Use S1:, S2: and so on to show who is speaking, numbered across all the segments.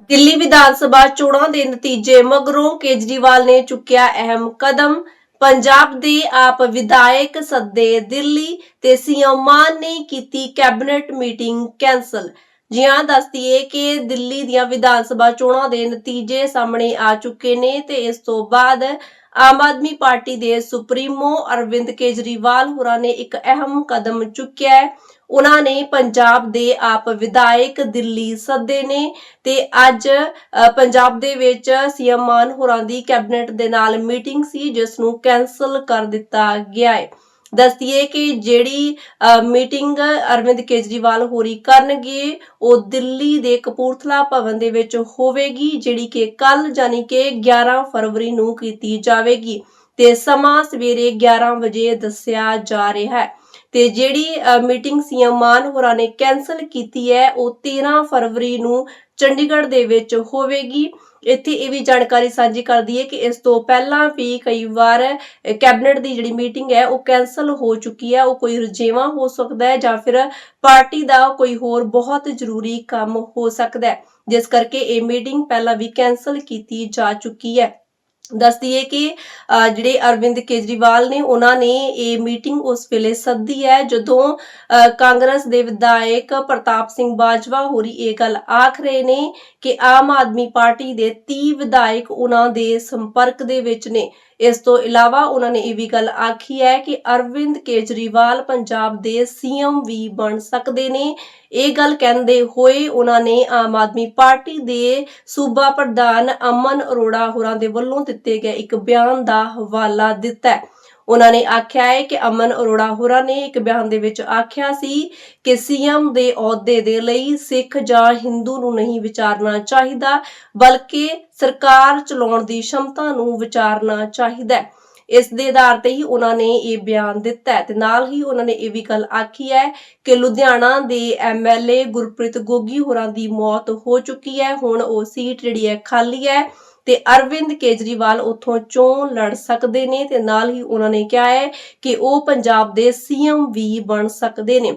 S1: ਦਿੱਲੀ ਵਿਧਾਨ ਸਭਾ ਚੋਣਾਂ ਦੇ ਨਤੀਜੇ ਮਗਰੋਂ ਕੇਜਰੀਵਾਲ ਨੇ ਚੁੱਕਿਆ ਅਹਿਮ ਕਦਮ। ਪੰਜਾਬ ਦੇ ਆਪ ਵਿਧਾਇਕ ਸੱਦੇ ਦਿੱਲੀ ਤੇ ਸੀਐਮ ਮਾਨ ਨੇ ਕੀਤੀ ਕੈਬਨਿਟ ਮੀਟਿੰਗ ਕੈਂਸਲ। ਜੀ ਹਾਂ ਦੱਸਦੀਏ ਕਿ ਦਿੱਲੀ ਦੀਆਂ ਵਿਧਾਨ ਸਭਾ ਚੋਣਾਂ ਦੇ ਨਤੀਜੇ ਸਾਹਮਣੇ ਆ ਚੁੱਕੇ ਨੇ ਤੇ ਇਸ ਤੋਂ ਬਾਅਦ ਆਮ ਆਦਮੀ ਪਾਰਟੀ ਦੇ ਸੁਪਰੀਮੋ ਅਰਵਿੰਦ ਕੇਜਰੀਵਾਲ ਹੋਰਾਂ ਨੇ ਇੱਕ ਅਹਿਮ ਕਦਮ ਚੁੱਕਿਆ ਹੈ। ਉਹਨਾਂ ਨੇ ਪੰਜਾਬ ਦੇ ਆਪ ਵਿਧਾਇਕ ਦਿੱਲੀ ਸੱਦੇ ਨੇ ਤੇ ਅੱਜ ਪੰਜਾਬ ਦੇ ਵਿੱਚ ਸੀਐਮ ਮਾਨ ਹੋਰਾਂ ਦੀ ਕੈਬਨਿਟ ਦੇ ਨਾਲ ਮੀਟਿੰਗ ਸੀ, ਜਿਸ ਨੂੰ ਕੈਨਸਲ ਕਰ ਦਿੱਤਾ ਗਿਆ ਹੈ। ਦੱਸਦੀਏ ਕਿ ਜਿਹੜੀ ਮੀਟਿੰਗ ਅਰਵਿੰਦ ਕੇਜਰੀਵਾਲ ਹੋਰੀ ਕਰਨਗੇ, ਉਹ ਦਿੱਲੀ ਦੇ ਕਪੂਰਥਲਾ ਭਵਨ ਦੇ ਵਿੱਚ ਹੋਵੇਗੀ, ਜਿਹੜੀ ਕਿ ਕੱਲ ਯਾਨੀ ਕਿ 11 ਫਰਵਰੀ ਨੂੰ ਕੀਤੀ ਜਾਵੇਗੀ। ਤੇ ਸਮਾਂ ਸਵੇਰੇ 11 ਵਜੇ ਦੱਸਿਆ ਜਾ ਰਿਹਾ ਹੈ। ਤੇ ਜਿਹੜੀ ਮੀਟਿੰਗ ਸੀਐਮ ਮਾਨ ਹੋਰਾਂ ਨੇ ਕੈਨਸਲ ਕੀਤੀ ਹੈ, ਉਹ 13 ਫਰਵਰੀ ਨੂੰ ਚੰਡੀਗੜ੍ਹ ਦੇ ਵਿੱਚ ਹੋਵੇਗੀ। ਇੱਥੇ ਇਹ ਵੀ ਜਾਣਕਾਰੀ ਸਾਂਝੀ ਕਰ ਦਈਏ ਕਿ ਇਸ ਤੋਂ ਪਹਿਲਾਂ ਵੀ ਕਈ ਵਾਰ ਕੈਬਨਿਟ ਦੀ ਜਿਹੜੀ ਮੀਟਿੰਗ ਹੈ, ਉਹ ਕੈਨਸਲ ਹੋ ਚੁੱਕੀ ਹੈ, ਉਹ ਕੋਈ ਰਜੇਵਾ ਹੋ ਸਕਦਾ ਹੈ ਜਾਂ ਫਿਰ ਪਾਰਟੀ ਦਾ ਕੋਈ ਹੋਰ ਬਹੁਤ ਜ਼ਰੂਰੀ ਕੰਮ ਹੋ ਸਕਦਾ ਹੈ। ਜਿਸ ਕਰਕੇ ਇਹ ਮੀਟਿੰਗ ਪਹਿਲਾਂ ਵੀ ਕੈਨਸਲ ਕੀਤੀ ਜਾ ਚੁੱਕੀ ਹੈ। ਦੱਸਦੀ ਹੈ ਕਿ ਜਿਹੜੇ ਅਰਵਿੰਦ ਕੇਜਰੀਵਾਲ ਨੇ ਉਹਨਾਂ ਨੇ ਇਹ ਮੀਟਿੰਗ ਉਸ ਵੇਲੇ ਸੱਦੀ ਹੈ ਜਦੋਂ ਅ, ਕਾਂਗਰਸ ਦੇ ਵਿਧਾਇਕ ਪ੍ਰਤਾਪ ਸਿੰਘ ਬਾਜਵਾ ਹੋਰੀ ਇਹ ਗੱਲ ਆਖ ਰਹੇ ਨੇ ਕਿ ਆਮ ਆਦਮੀ ਪਾਰਟੀ ਦੇ 30 ਵਿਧਾਇਕ ਉਹਨਾਂ ਦੇ ਸੰਪਰਕ ਦੇ ਵਿੱਚ ਨੇ। ਇਸ ਤੋਂ ਇਲਾਵਾ ਉਹਨਾਂ ਨੇ ਇਹ ਵੀ ਗੱਲ ਆਖੀ ਹੈ ਕਿ ਅਰਵਿੰਦ ਕੇਜਰੀਵਾਲ ਪੰਜਾਬ ਦੇ ਸੀਐਮ ਵੀ ਬਣ ਸਕਦੇ ਨੇ। ਇਹ ਗੱਲ ਕਹਿੰਦੇ ਹੋਏ ਉਹਨਾਂ ਨੇ ਆਮ ਆਦਮੀ ਪਾਰਟੀ ਦੇ ਸੂਬਾ ਪ੍ਰਧਾਨ ਅਮਨ ਅਰੋੜਾ ਹੋਰਾਂ ਦੇ ਵੱਲੋਂ ਦਿੱਤੇ ਗਏ ਇੱਕ ਬਿਆਨ ਦਾ ਹਵਾਲਾ ਦਿੱਤਾ ਹੈ। ਉਹਨਾਂ ਨੇ ਆਖਿਆ ਹੈ ਕਿ ਅਮਨ ਅਰੋੜਾ ਹੋਰਾਂ ਨੇ ਇੱਕ ਬਿਆਨ ਦੇ ਵਿੱਚ ਆਖਿਆ ਸੀ ਕਿ ਸੀਐਮ ਦੇ ਅਹੁਦੇ ਦੇ ਲਈ ਸਿੱਖ ਜਾਂ ਹਿੰਦੂ ਨੂੰ ਨਹੀਂ ਵਿਚਾਰਨਾ ਚਾਹੀਦਾ, ਬਲਕਿ ਸਰਕਾਰ ਚਲਾਉਣ ਦੀ ਸ਼ਮਤਾ ਨੂੰ ਵਿਚਾਰਨਾ ਚਾਹੀਦਾ ਹੈ। ਇਸ ਦੇ ਆਧਾਰ ਤੇ ਹੀ ਉਹਨਾਂ ਨੇ ਇਹ ਬਿਆਨ ਦਿੱਤਾ ਹੈ ਤੇ ਨਾਲ ਹੀ ਉਹਨਾਂ ਨੇ ਇਹ ਵੀ ਗੱਲ ਆਖੀ ਹੈ ਕਿ ਲੁਧਿਆਣਾ ਦੇ ਐਮਐਲਏ ਗੁਰਪ੍ਰੀਤ ਗੋਗੀ ਹੋਰਾਂ ਦੀ ਮੌਤ ਹੋ ਚੁੱਕੀ ਹੈ, ਹੁਣ ਉਹ ਸੀਟ ਜਿਹੜੀ ਹੈ ਖਾਲੀ ਹੈ। ਤੇ ਅਰਵਿੰਦ ਕੇਜਰੀਵਾਲ ਉੱਥੋਂ ਚੋਣ ਲੜ ਸਕਦੇ ਨੇ ਤੇ ਨਾਲ ਹੀ ਉਹਨਾਂ ਨੇ ਕਿਹਾ ਹੈ ਕਿ ਉਹ ਪੰਜਾਬ ਦੇ ਸੀਐਮ ਵੀ ਬਣ ਸਕਦੇ ਨੇ।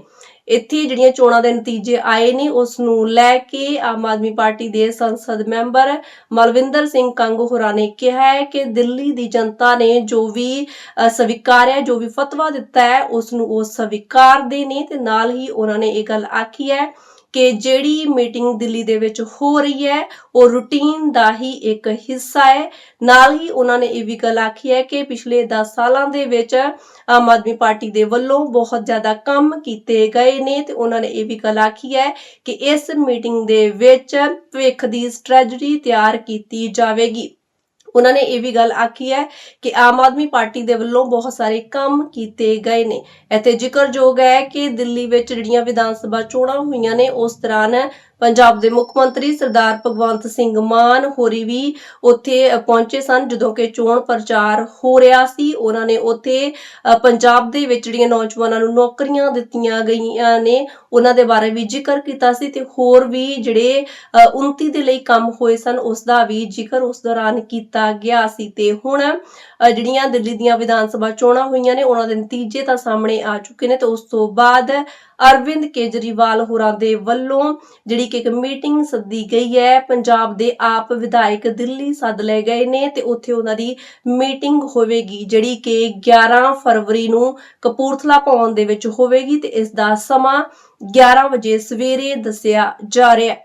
S1: ਇੱਥੇ ਜਿਹੜੀਆਂ ਚੋਣਾਂ ਦੇ ਨਤੀਜੇ ਆਏ ਨੇ ਉਸ ਨੂੰ ਲੈ ਕੇ ਆਮ ਆਦਮੀ ਪਾਰਟੀ ਦੇ ਸੰਸਦ ਮੈਂਬਰ ਮਲਵਿੰਦਰ ਸਿੰਘ ਕੰਗ ਹੋਰਾਂ ਨੇ ਕਿਹਾ ਹੈ ਕਿ ਦਿੱਲੀ ਦੀ ਜਨਤਾ ਨੇ ਜੋ ਵੀ ਅ, ਸਵੀਕਾਰਿਆ ਜੋ ਵੀ ਫਤਵਾ ਦਿੱਤਾ ਹੈ ਉਸ ਨੂੰ ਉਹ ਸਵੀਕਾਰਦੇ ਨੇ ਤੇ ਨਾਲ ਹੀ ਉਹਨਾਂ ਨੇ ਇਹ ਗੱਲ ਆਖੀ ਹੈ ਕਿ ਜਿਹੜੀ ਮੀਟਿੰਗ ਦਿੱਲੀ ਦੇ ਵਿੱਚ ਹੋ ਰਹੀ ਹੈ, ਉਹ ਰੂਟੀਨ ਦਾ ਹੀ ਇੱਕ ਹਿੱਸਾ ਹੈ। ਨਾਲ ਹੀ ਉਹਨਾਂ ਨੇ ਇਹ ਵੀ ਗੱਲ ਆਖੀ ਹੈ ਕਿ ਪਿਛਲੇ 10 ਸਾਲਾਂ ਦੇ ਵਿੱਚ ਆਮ ਆਦਮੀ ਪਾਰਟੀ ਦੇ ਵੱਲੋਂ ਬਹੁਤ ਜ਼ਿਆਦਾ ਕੰਮ ਕੀਤੇ ਗਏ ਨੇ ਤੇ ਉਹਨਾਂ ਨੇ ਇਹ ਵੀ ਗੱਲ ਆਖੀ ਹੈ ਕਿ ਇਸ ਮੀਟਿੰਗ ਦੇ ਵਿੱਚ ਭਵਿੱਖ ਦੀ ਸਟ੍ਰੈਟਜੀ ਤਿਆਰ ਕੀਤੀ ਜਾਵੇਗੀ। ਉਹਨਾਂ ਨੇ ਇਹ ਵੀ ਗੱਲ ਆਖੀ ਹੈ ਕਿ ਆਮ ਆਦਮੀ ਪਾਰਟੀ ਦੇ ਵੱਲੋਂ ਬਹੁਤ ਸਾਰੇ ਕੰਮ ਕੀਤੇ ਗਏ ਨੇ। ਇੱਥੇ ਜ਼ਿਕਰਯੋਗ ਹੈ ਕਿ ਦਿੱਲੀ ਵਿੱਚ ਜਿਹੜੀਆਂ ਵਿਧਾਨ ਸਭਾ ਚੋਣਾਂ ਹੋਈਆਂ ਨੇ, ਉਸ ਦੌਰਾਨ ਪੰਜਾਬ ਦੇ ਮੁੱਖ ਮੰਤਰੀ ਸਰਦਾਰ ਭਗਵੰਤ ਸਿੰਘ ਮਾਨ ਹੋਰੀ ਵੀ ਉੱਥੇ ਪਹੁੰਚੇ ਸਨ ਜਦੋਂ ਕਿ ਚੋਣ ਪ੍ਰਚਾਰ ਹੋ ਰਿਹਾ ਸੀ। ਉਹਨਾਂ ਨੇ ਉੱਥੇ ਪੰਜਾਬ ਦੇ ਵਿੱਚ ਜਿਹੜੀਆਂ ਨੌਜਵਾਨਾਂ ਨੂੰ ਨੌਕਰੀਆਂ ਦਿੱਤੀਆਂ ਗਈਆਂ ਨੇ, ਉਹਨਾਂ ਦੇ ਬਾਰੇ ਵੀ ਜ਼ਿਕਰ ਕੀਤਾ ਸੀ ਤੇ ਹੋਰ ਵੀ ਜਿਹੜੇ ਉਨਤੀ ਦੇ ਲਈ ਕੰਮ ਹੋਏ ਸਨ, ਉਸ ਦਾ ਵੀ ਜ਼ਿਕਰ ਉਸ ਦੌਰਾਨ ਕੀਤਾ ਗਿਆ ਸੀ। ਤੇ ਹੁਣ ਜਿਹੜੀਆਂ ਦਿੱਲੀ ਦੀਆਂ ਵਿਧਾਨ ਸਭਾ ਚੋਣਾਂ ਹੋਈਆਂ ਨੇ, ਉਹਨਾਂ ਦੇ ਨਤੀਜੇ ਤਾਂ ਸਾਹਮਣੇ ਆ ਚੁੱਕੇ ਨੇ ਤੇ ਉਸ ਤੋਂ ਬਾਅਦ ਅਰਵਿੰਦ ਕੇਜਰੀਵਾਲ ਹੋਰਾਂ ਦੇ ਵੱਲੋਂ, ਜਿਹੜੀ ਕਿ ਇੱਕ ਮੀਟਿੰਗ ਸੱਦੀ ਗਈ ਹੈ, ਪੰਜਾਬ ਦੇ ਆਪ ਵਿਧਾਇਕ ਦਿੱਲੀ ਸੱਦ ਲਏ ਗਏ ਨੇ ਤੇ ਉੱਥੇ ਉਹਨਾਂ ਦੀ ਮੀਟਿੰਗ ਹੋਵੇਗੀ, ਜਿਹੜੀ ਕਿ 11 ਫਰਵਰੀ ਨੂੰ ਕਪੂਰਥਲਾ ਭਵਨ ਦੇ ਵਿੱਚ ਹੋਵੇਗੀ ਤੇ ਇਸ ਦਾ ਸਮਾਂ 11 ਵਜੇ ਸਵੇਰੇ ਦੱਸਿਆ ਜਾ ਰਿਹਾ ਹੈ।